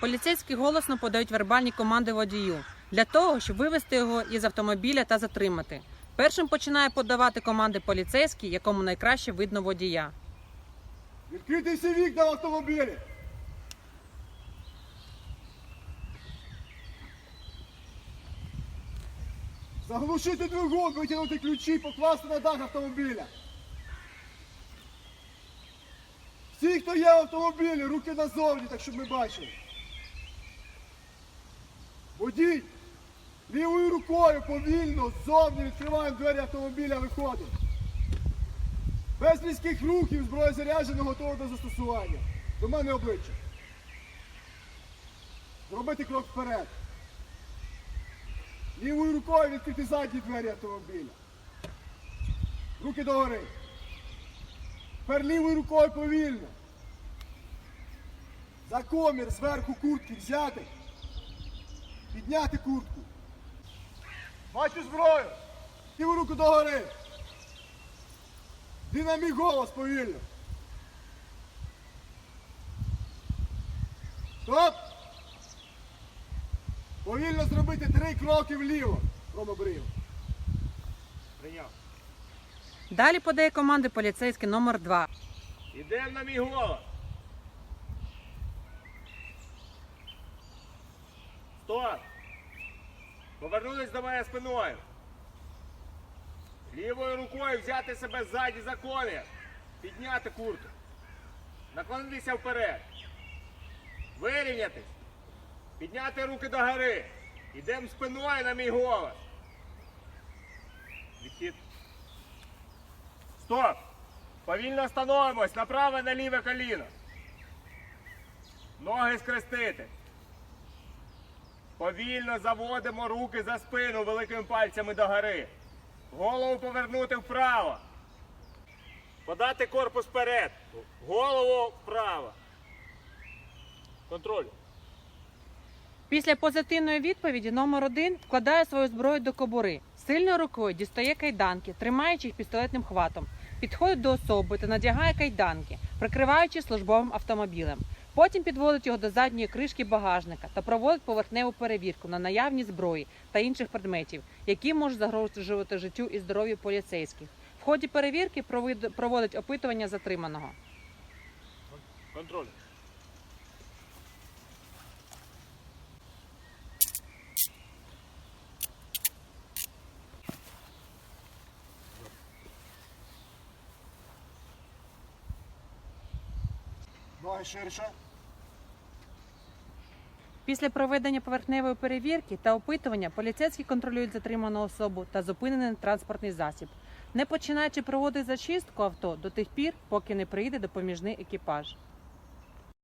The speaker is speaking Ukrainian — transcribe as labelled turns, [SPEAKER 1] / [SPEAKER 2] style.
[SPEAKER 1] Поліцейські голосно подають вербальні команди водію для того, щоб вивести його із автомобіля та затримати. Першим починає подавати команди поліцейський, якому найкраще видно водія.
[SPEAKER 2] Відкрити всі вікна в автомобілі. Заглушити двигун, витягнути ключі, покласти на дах автомобіля. Всі, хто є в автомобілі, руки назовні, так щоб ми бачили. Водій, лівою рукою повільно ззовні відкриваємо двері автомобіля, виходимо. Без різких рухів зброя заряджена, готова до застосування. До мене обличчя. Зробити крок вперед. Лівою рукою відкрити задні двері автомобіля. Руки догори. Тепер лівою рукою повільно. За комір зверху куртки взяти. Підняти куртку. Бачу зброю. Ліву руку догори. Динамік голос повільно. Стоп! Повільно зробити три кроки вліво. Промобрив.
[SPEAKER 3] Прийняв.
[SPEAKER 1] Далі подає команди поліцейський номер 2
[SPEAKER 3] Ідемо на мій голос. Стоп! Повернулись до мене спиною. Лівою рукою взяти себе ззаді за комір. Підняти куртку. Наклонитися вперед. Вирівнятись. Підняти руки догори. Ідемо спиною на мій голос. Відхід. Стоп! Повільно становимось на праве на ліве коліно. Ноги скрестити. Повільно заводимо руки за спину великими пальцями догори. Голову повернути вправо. Подати корпус вперед. Голову вправо. Контроль.
[SPEAKER 1] Після позитивної відповіді номер 1 вкладає свою зброю до кобури. Сильною рукою дістає кайданки, тримаючи їх пістолетним хватом. Підходить до особи та надягає кайданки, прикриваючи службовим автомобілем. Потім підводить його до задньої кришки багажника та проводить поверхневу перевірку на наявність зброї та інших предметів, які можуть загрожувати життю і здоров'ю поліцейських. В ході перевірки провид- проводить опитування затриманого.
[SPEAKER 3] Контроль.
[SPEAKER 2] Ноги ширше.
[SPEAKER 1] Після проведення поверхневої перевірки та опитування поліцейські контролюють затриману особу та зупинений транспортний засіб, не починаючи проводити зачистку авто до тих пір, поки не приїде допоміжний екіпаж.